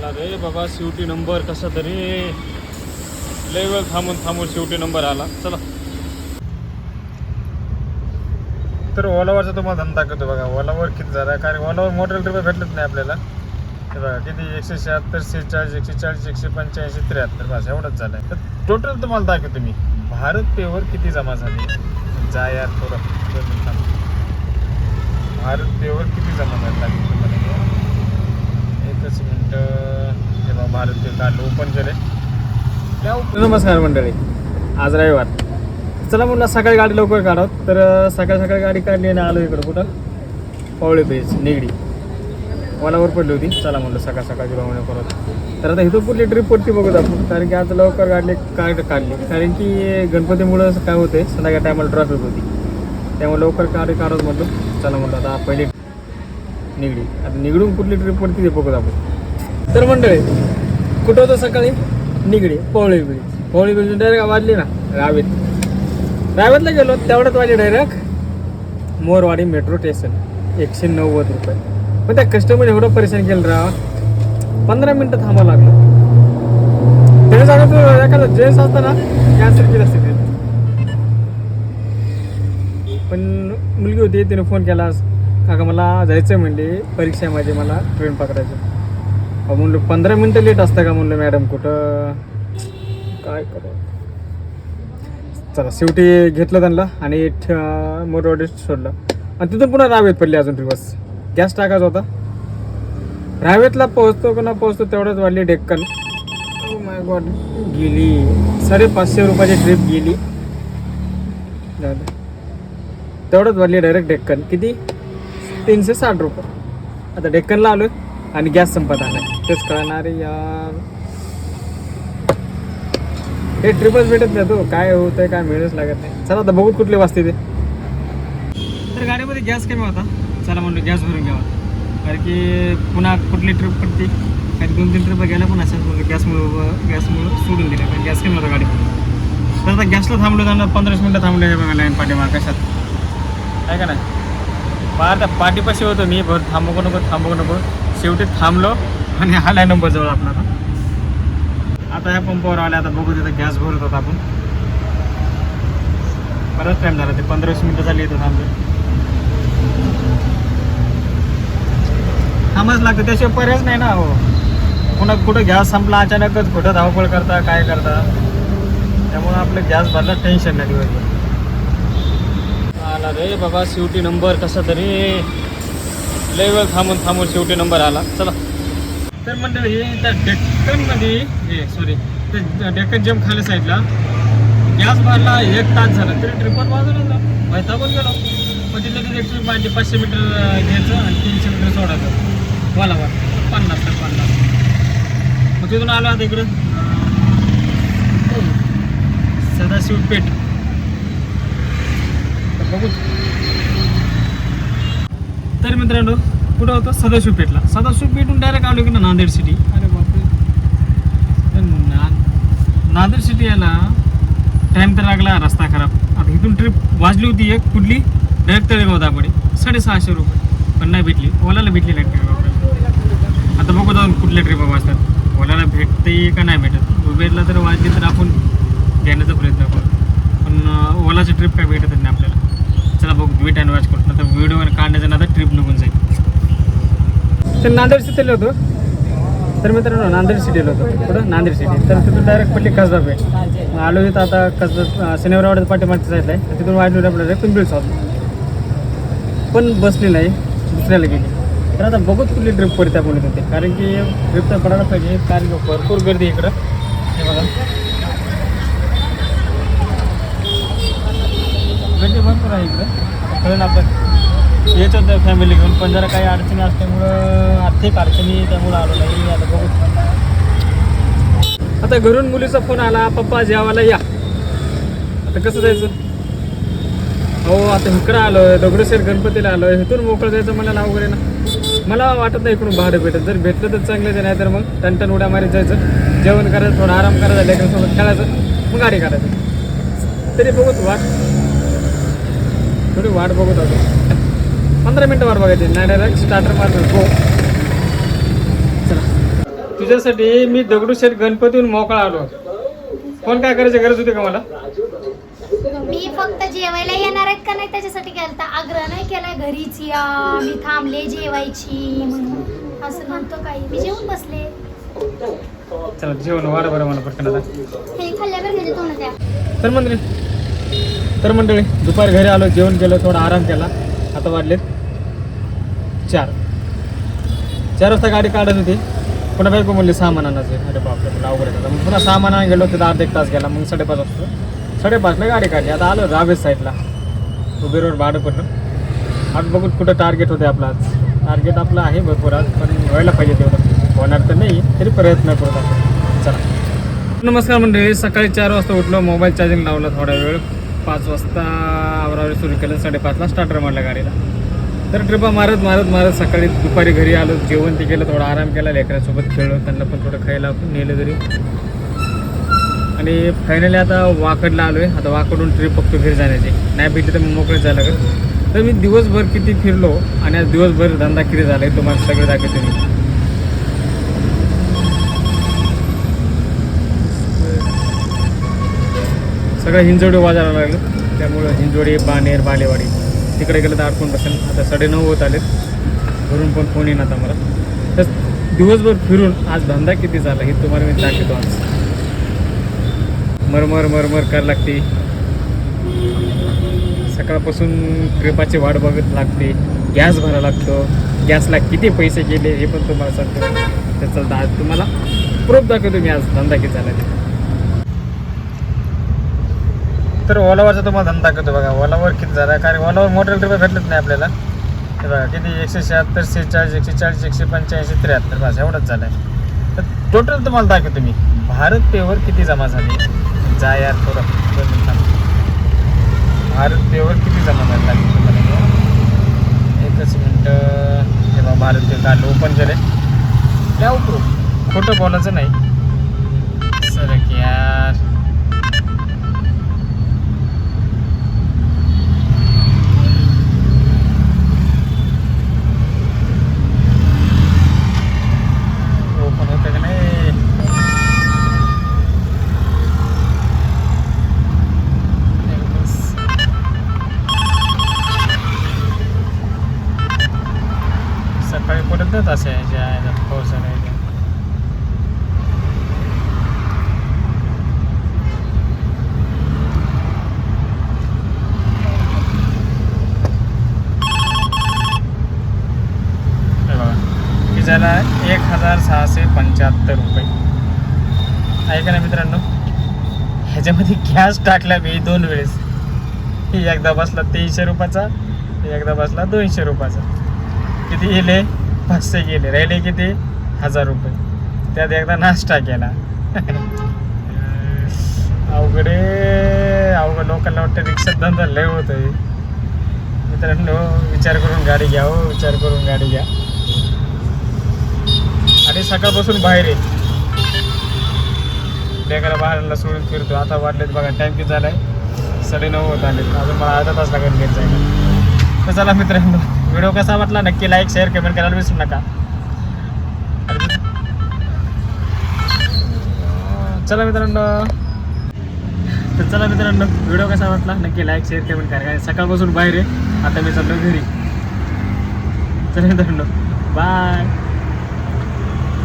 आला रे. बाबा शेवटी नंबर कसा तरी. लय वेळ थांबून थांबून शेवटी नंबर आला. चला. तर ओलावरचा तुम्हाला धंदा दाखवतो बघा. ओलावर किती झाला? कारण ओलावर मोटर रुपये भेटलेच नाही आपल्याला. हे बघा किती? एकशे शहात्तर शेहेचाळीस एकशे चाळीस एकशे पंच्याऐंशी त्र्याहत्तर. बस एवढंच झालं आहे तर टोटल तुम्हाला दाखवतो मी. भारत पेवर किती जमा झाली? जा यार थोडं. थांब. भारत पेवर किती जमा झाली? दाखवतो तुम्हाला. एकच मिनटं हे बघा भारत काढलं ओपन केले. नमस्कार मंडळी आज रविवार. चला म्हणलं सकाळी गाडी लवकर काढत तर सकाळी सकाळी गाडी काढली आणि आलो इकडं कुठं? पवळे पेज निगडी. वलावर पडली होती. चला म्हणलं सकाळ सकाळची भावना करत तर आता इथं कुठली ट्रिप पडती बघत आपण. कारण की आज लवकर गाडली काढ काढली. कारण की गणपतीमुळं काय होते संध्याकाळ टायमाला ट्रॅफिक होती. त्यामुळे लवकर गाडी काढत म्हणतो चला म्हणलं आता पहिली निगडी. आता निगडून कुठली ट्रिप पडते ते बघत आपण. तर मंडळी कुठं होतं सकाळी? Nigdi Pavli bridge Pavli bridge direct वाजली ना रावेत. रावेतला गेलो तेवढ्यात वाजली डायरेक्ट मोरवाडी मेट्रो स्टेशन एकशे नव्वद रुपये. पण त्या कस्टमर एवढं परेशान केलं रा. पंधरा मिनटं थांबावं लागलं. त्याने सांगत एखादा जेन्स असतं ना कॅन्सल केलं असते पण मुलगी होती तिने फोन केला. काका मला जायचं आहे म्हणले परीक्षा आहे माझी मला ट्रेन पकडायचं. अहो म्हणलं पंधरा मिनटं लेट असतं का म्हणलं मॅडम कुठं? काय करू? चला शेवटी घेतलं त्यांना आणि मोठवाडी सोडलं. आणि तिथून पुन्हा रावेत पडली अजून रिवर्स गॅस टाकायचा होता. रावेतला पोहोचतो का ना पोहोचतो तेवढंच वाढली डेक्कन. Oh माय गॉड गेली. साडेपाचशे रुपयाची ट्रिप गेली. तेवढंच वाढली डायरेक्ट डेक्कन. किती? तीनशे साठ रुपये. आता डेक्कनला आहे आणि गॅस संपत आला तेच कळणार यार. हे ट्रिपच भेटत नाही तो काय होतंय काय मिळच लागत नाही. चला आता बघू कुठले वाजते ते. तर गाडीमध्ये गॅस कमी होता. चला म्हणलं गॅस भरून घ्यावा. कारण की पुन्हा कुठली ट्रिप पडते. काही दोन तीन ट्रिप गेल्या पण अशाच म्हणलं गॅसमुळं गॅसमुळं सोडून दिल्या. कारण गॅस कमी होता गाडी तर आता गॅसला थांबलो जाणार पंधरा मिनटं थांबले हे बघा लाईन पाठीमाग कशात. काय का नाही? पार त्या पाठीपाशी होतो मी. भर थांबू नको थांबू नको. शेवटी थांबलो आणि आला नंबर जवळ आपला आता ह्या पंपावर आले आता बघू तिथं गॅस भरत होता आपण. बराच टाईम झाला ते पंधरा वीस मिनटं झाली इथं थांबलो. थांबच लागतं त्याशिवाय पर्यायच नाही ना हो. पुन्हा कुठं गॅस संपला अचानकच कुठं धावपळ करता काय करता. त्यामुळं आपलं गॅस भरला टेन्शन नाही दिवसभर. आला रे बाबा शेवटी नंबर कसा तरी. लय वेळ थांबून थांबून शेवटी नंबर आला. चला. तर मंडळी त्या डेक्कनमध्ये हे सॉरी ते डेक्कन जेम खाली साईडला गॅस भरला एक तास झाला. तरी ट्रिपल बाजूला जा पण गेलो. मग तिथे ट्रिप माझी पाचशे मीटर घ्यायचं आणि तीनशे मीटर सोडायचं. वाला वर पन्नास तर पन्नास. मग तिथून आलो आता इकडं. सदाशिव पेठ. तर बघू तर मित्रांनो कुठं होतं? सदाशिव पेठला सदाशिव पेठून डायरेक्ट आलो की ना नांदेड सिटी अरे बापरे. नांदेड सिटी यायला टाईम तर लागला रस्ता खराब. आता इथून ट्रिप वाजली होती एक कुठली? डायरेक्ट तळेगाव दाबडे साडेसहाशे रुपये. पण नाही भेटली. ओलाला भेटली नाही ट्रिप आता बघू जाऊन कुठल्या ट्रिपा वाजतात. ओलाला भेटते का नाही भेटत? उबेरला तर वाजली तर आपण घेण्याचा प्रयत्न करू. पण ओलाची ट्रिप काय भेटतच नाही आपल्याला. चला बघ वेट अँड वॉच करू. नंतर व्हिडिओ काढण्याचं ना ट्रिप निघून जाईल. तर नांदेड सिटीला होतो. तर मित्रांनो नांदेड सिटीला होतो. कुठं? नांदेड सिटी तर तिथून डायरेक्ट पडली कसबा पेठ मग आलो इथं आता कसबा शनिवारवाड्यात पाठीमागच्या साईडला आहे. तिथून वाढलो आपल्याला डायरेक्ट पिंपरी चौक पण बसली नाही. दुसऱ्याला गेली. तर आता बघत कुठली ट्रिप पडते आपण होते कारण की ट्रिप तर पडायला पाहिजे. कारण भरपूर गर्दी आहे इकडं. हे बघा. गर्दी भरपूर आहे इकडं. कळलं आपण येत होतं फॅमिली घेऊन. पण जरा काही अडचणी असल्यामुळं आर्थिक अडचणी त्यामुळं आलो नाही. आता बघू. आता घरून मुलीचा फोन आला. पप्पा जेवायला या. आता कसं जायचं? हो आता इकडं आहे दगडूशेठ गणपतीला आलो आहे इथून मोकळं जायचं मला नाव वगैरे ना. मला वाटत नाही इकडून भाडं भेटत. जर भेटलं तर चांगलं नाही तर मग टनटन उड्या मारीत जायचं. जेवण करायचं. थोडं आराम करायचा. लेकरांसोबत खेळायचं. मग गाडी काढायचं. तरी बघूच वाट. थोडी वाट बघत होतो. पंधरा मिनटं वाट बघायची. नाही डायरेक्ट स्टार्टर मारणार हो. चला. तुझ्यासाठी मी दगडूशेठ गणपतीहून मोकळा आलो कोण काय करायची गरज होती का मला? मी फक्त जेवायला येणार आहेत का नाही त्याच्यासाठी गेलता. आग्रह नाही केलाय घरीच या. मी थांबले जेवायची म्हणून. असं म्हणतो काही. मी जेवून बसले. चला जेवण वार बरं मला पटकन आता. हे खाल्ल्यावर गेले तो ना त्या तर मंडळी तर मंडळी दुपारी घरी आलो जेवण केलं थोडा आराम केला. आता वाढलेत चार. चार वाजता गाडी काढत होती. पुन्हा बायको म्हणली सामान आणायचं अरे बापरे मला अवघड आहे मग पुन्हा सामान आणायला गेलो तिथं अर्धा एक तास गेला. मग साडेपाच वाजता. साडेपाचला गाडी काढली. आता आलो रावेस साईडला. उबेरवर भाडं पडलं. आज बघू कुठं टार्गेट होते आपलं आज. टार्गेट आपलं आहे भरपूर आज पण व्हायला पाहिजे तेवढं. होणार तर नाही तरी प्रयत्न करत आपण. चला. नमस्कार मंडळी. सकाळी चार वाजता उठलो. मोबाईल चार्जिंग लावला थोडा वेळ. पाच वाजता आवरावरी सुरू केलं साडेपाचला स्टार्टर मारला गाडीला. तर ट्रिपा मारत मारत मारत सकाळी दुपारी घरी आलो जेवण ते केलं थोडा आराम केला लेकरांसोबत खेळलो त्यांना पण थोडं खायला नेलं घरी. आणि फायनली आता वाकडला आलो आहे आता वाकडून ट्रिप बघतो घरी जाण्याची. नाही भेटली तर मग मोकळीच जायला लागेल. तर मी दिवसभर किती फिरलो आणि आज दिवसभर धंदा किती झाला आहे तुम्हाला सगळं दाखवते मी. सगळं हिंजवडी वाजायला लागलं. त्यामुळं हिंजवडी बाणेर बालेवाडी तिकडे गेलं तर अडकून बसेल. आता साडेनऊ होत आलेत. घरून पण फोन येईन आता मला तर दिवसभर फिरून आज धंदा किती झाला हे तुम्हाला मी दाखवतो आज. मरमर मरमर करायला लागते. सकाळपासून ट्रिपाची वाट बघत लागते. गॅस भरावा लागतो. गॅसला किती पैसे गेले हे पण तुम्हाला सांगतो. त्याचा दा तुम्हाला प्रूफ दाखवतो मी आज धंदा किती झाला ते. तर ओलावरचा तुम्हाला धंदा दाखवतो बघा. ओलावर किती झाला? कारण ओलावर मोटर ट्रिप भेटलेच नाही आपल्याला. हे बघा किती? एकशे शहात्तर सेहेचाळीस एकशे चाळीस एकशे पंच्याऐंशी त्र्याहत्तर. बस एवढंच झालं आहे तर टोटल तुम्हाला दाखवतो मी. भारत पेवर किती जमा झाली? जा यार थोडं. भारत पेवर किती जमा झाले दाखवतो तुम्हाला. एकच मिनटं. हे बघा भारत पे काढलं. ओपन केले त्या उतरू खोटं बोलायचं नाही. सर यार. सकाळी पडत नाही असे पावसाने हे बघा की झाला एक हजार सहाशे पंच्याहत्तर रुपये ऐका ना मित्रांनो ह्याच्यामध्ये गॅस टाकला मी दोन वेळेस एकदा बसला तीनशे रुपयाचा एकदा बसला दोनशे रुपयाचा किती गेले पाचशे गेले. राहिले किती? हजार रुपये. त्यात एकदा नाश्ता केला. अवघडे अवघड लोकांना वाटतं रिक्षात धंदा लय होतोय. मित्रांनो विचार करून गाडी घ्या हो. विचार करून गाडी घ्या. आणि सकाळपासून बाहेर आहे. लेकरा बाहेरला सोडून फिरतो आता वाटलेत बघा टाइम किती झालाय. साडेनऊ होत आले अजून मला अर्धा तास लागेल घेत जायला. तर चला मित्रांनो. व्हिडिओ कसा वाटला नक्की लाईक शेअर कमेंट करायला विसरू नका चला मित्रांनो। तर चला मित्रांनो व्हिडिओ कसा वाटला नक्की लाईक शेअर कमेंट करा कारण सकाळपासून बाहेर आहे. आता मी चाललो घरी. चला मित्रांनो बाय